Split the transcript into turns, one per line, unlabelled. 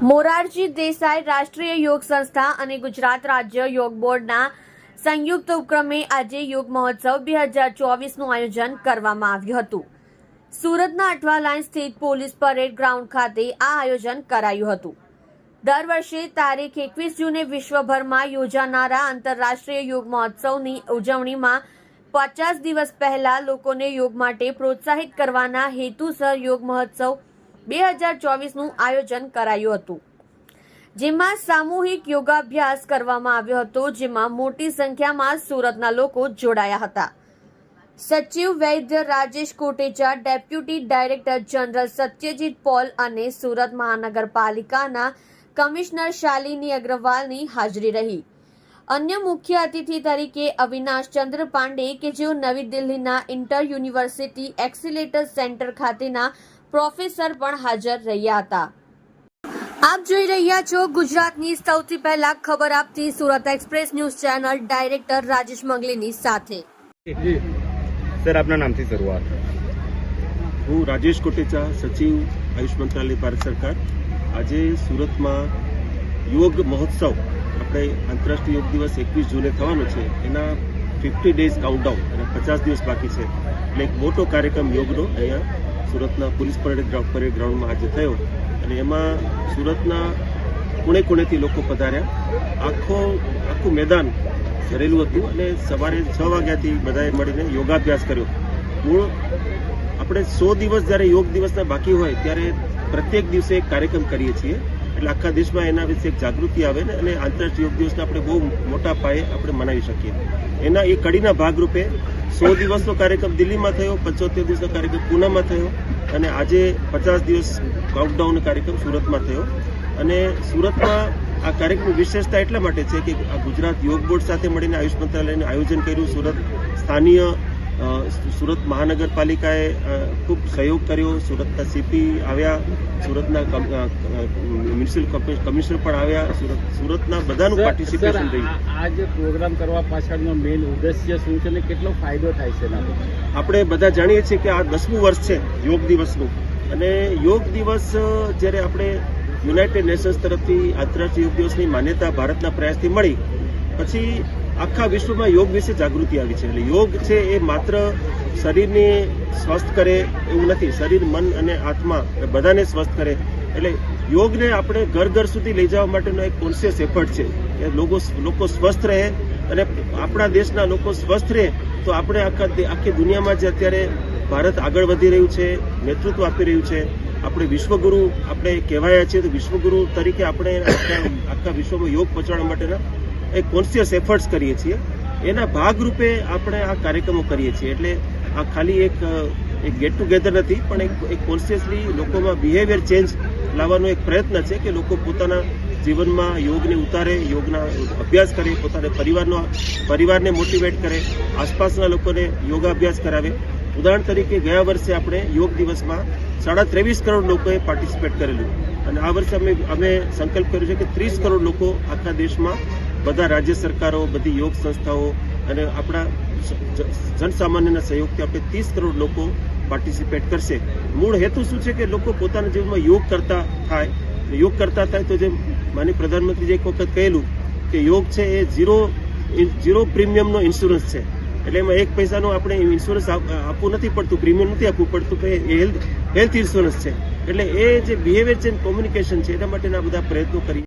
મોરારજી દેસાઈ રાષ્ટ્રીય યોગ સંસ્થા અને ગુજરાત રાજ્ય યોગ બોર્ડના સંયુક્ત ઉપક્રમે આજે યોગ મહોત્સવ બે હજાર ચોવીસનું આયોજન કરવામાં આવ્યું હતું. સુરતના અઠવા લાઇન સ્થિત પોલીસ પરેડ ગ્રાઉન્ડ ખાતે આ આયોજન કરાયું હતું. દર વર્ષે તારીખ એકવીસ જૂને વિશ્વભરમાં યોજાનારા આંતરરાષ્ટ્રીય યોગ મહોત્સવની ઉજવણીમાં પચાસ દિવસ પહેલા લોકોને યોગ માટે પ્રોત્સાહિત કરવાના હેતુસર યોગ મહોત્સવ બે હજાર ચોવીસનું આયોજન કરાયું હતું. જેમાં સામૂહિક યોગાભ્યાસ કરવામાં આવ્યો હતો, જેમાં મોટી સંખ્યામાં સુરતના લોકો જોડાયા હતા. સચિવ Vaidya Rajesh Kotecha, deputy director general Satyajit Pal અને સુરત મહાનગરપાલિકાના કમિશનર શાલિની અગ્રવાલની હાજરી રહી. અન્ય મુખ્ય અતિથિ તરીકે અવિનાશ ચંદ્ર પાંડે કે જેઓ નવી દિલ્હીના ઇન્ટર યુનિવર્સિટી એક્સિલેટર સેન્ટર ખાતેના પ્રોફેસર પણ હાજર રહ્યા હતા. આપ જોઈ રહ્યા છો ગુજરાતની સૌથી પહેલા ખબર આપતી Surat express news channel director Rajesh મંગલીની સાથે.
સર આપના નામથી શરૂઆત.
હું રાજેશ કોટેચા સચિવ આયુષ મંત્રાલય ભારત સરકાર. આજે સુરતમાં યોગ મહોત્સવ આપણે આંતરરાષ્ટ્રીય યોગ દિવસ એકવીસ જૂને થવાનો છે. એના ફિફ્ટી ડેઝ કાઉન્ટડાઉન અને પચાસ દિવસ બાકી છે. એટલે એક મોટો કાર્યક્રમ યોગનો અહીંયા સુરતના પોલીસ પરેડ ગ્રાઉન્ડ પરેડ ગ્રાઉન્ડમાં આજે થયો અને એમાં સુરતના ખૂણે ખૂણેથી લોકો પધાર્યા. આખો, આખું મેદાન ભરેલું હતું અને સવારે છ વાગ્યાથી બધાએ મળીને યોગાભ્યાસ કર્યો. મૂળ આપણે સો દિવસ જ્યારે યોગ દિવસના બાકી હોય ત્યારે પ્રત્યેક દિવસે એક કાર્યક્રમ કરીએ છીએ. એટલે આખા દેશમાં એના વિશે એક જાગૃતિ આવે ને અને આંતરરાષ્ટ્રીય યોગ દિવસને આપણે બહુ મોટા પાયે આપણે મનાવી શકીએ. એના એ કડીના ભાગરૂપે સો દિવસનો કાર્યક્રમ દિલ્હીમાં થયો, પંચોતેર દિવસનો કાર્યક્રમ પૂનામાં થયો અને આજે પચાસ દિવસ કાઉન્ટડાઉન કાર્યક્રમ સુરતમાં થયો. અને સુરતમાં આ કાર્યક્રમની વિશેષતા એટલા માટે છે કે આ ગુજરાત યોગ બોર્ડ સાથે મળીને આયુષ મંત્રાલયને આયોજન કર્યું. સુરત સ્થાનીય સુરત મહાનગરપાલિકાએ ખૂબ સહયોગ કર્યો. સુરતના સીપી આવ્યા સુરતના મ્યુનિસિપલ કમિ- કમિશનર પણ આવ્યા. સુરત સુરતના બધાનું પાર્ટિસિપેશન રહ્યું
આ જે પ્રોગ્રામ કરવા પાછળનો મેઇન ઉદ્દેશ્ય શું છે ને કેટલો ફાયદો થાય છે
આપણે બધા જાણીએ છીએ કે આ દસમું વર્ષ છે યોગ દિવસનું. અને યોગ દિવસ જ્યારે આપણે યુનાઇટેડ નેશન્સ તરફથી આંતરરાષ્ટ્રીય યોગ દિવસની માન્યતા ભારતના પ્રયાસથી મળી પછી આખા વિશ્વમાં યોગ વિશે જાગૃતિ આવી છે. એટલે યોગ છે એ માત્ર શરીરને સ્વસ્થ કરે એવું નથી. શરીર, મન અને આત્મા બધાને સ્વસ્થ કરે. એટલે યોગને આપણે ઘર ઘર સુધી લઈ જવા માટેનો એક કોન્શિયસ એફર્ટ છે કે લોકો લોકો સ્વસ્થ રહે અને આપણા દેશના લોકો સ્વસ્થ રહે તો આપણે આખા આખી દુનિયામાં જે અત્યારે ભારત આગળ વધી રહ્યું છે, નેતૃત્વ આપી રહ્યું છે, આપણે વિશ્વગુરુ આપણે કહેવાયા છીએ તો વિશ્વગુરુ તરીકે આપણે આખા વિશ્વમાં યોગ પહોંચાડવા માટેના એક કોન્શિયસ એફર્ટ્સ કરીએ છીએ. એના ભાગરૂપે આપણે આ કાર્યક્રમો કરીએ છીએ. એટલે આ ખાલી એક એક ગેટ ટુગેધર નથી, પણ એક એક કોન્શિયસલી લોકોમાં બિહેવિયર ચેન્જ લાવવાનો એક પ્રયત્ન છે કે લોકો પોતાના જીવનમાં યોગને ઉતારે, યોગના અભ્યાસ કરે, પોતાના પરિવારનો, પરિવારને મોટિવેટ કરે, આસપાસના લોકોને યોગાભ્યાસ કરાવે. ઉદાહરણ તરીકે ગયા વર્ષે આપણે યોગ દિવસમાં સાડા ત્રેવીસ કરોડ લોકોએ પાર્ટિસિપેટ કરેલું. અને આ વર્ષે અમે અમે સંકલ્પ કર્યો છે કે ત્રીસ કરોડ લોકો આખા દેશમાં બધા રાજ્ય સરકારો, બધી યોગ સંસ્થાઓ અને આપણા જનસામાન્યના સહયોગથી આપણે ત્રીસ કરોડ લોકો પાર્ટિસિપેટ કરશે. મૂળ હેતુ શું છે કે લોકો પોતાના જીવનમાં યોગ કરતા થાય. યોગ કરતા થાય તો જે માની પ્રધાનમંત્રીજી એક વખત કહેલું કે યોગ છે એ ઝીરો ઝીરો પ્રીમિયમનો ઇન્સ્યોરન્સ છે. એટલે એમાં એક પૈસાનો આપણે ઇન્સ્યોરન્સ આપ- આપવું નથી પડતું, પ્રીમિયમ નથી આપવું પડતું કે એ હેલ્થ હેલ્થ ઇન્સ્યોરન્સ છે. એટલે એ જે બિહેવિયર છે કોમ્યુનિકેશન છે, એના માટેના બધા પ્રયત્નો કરી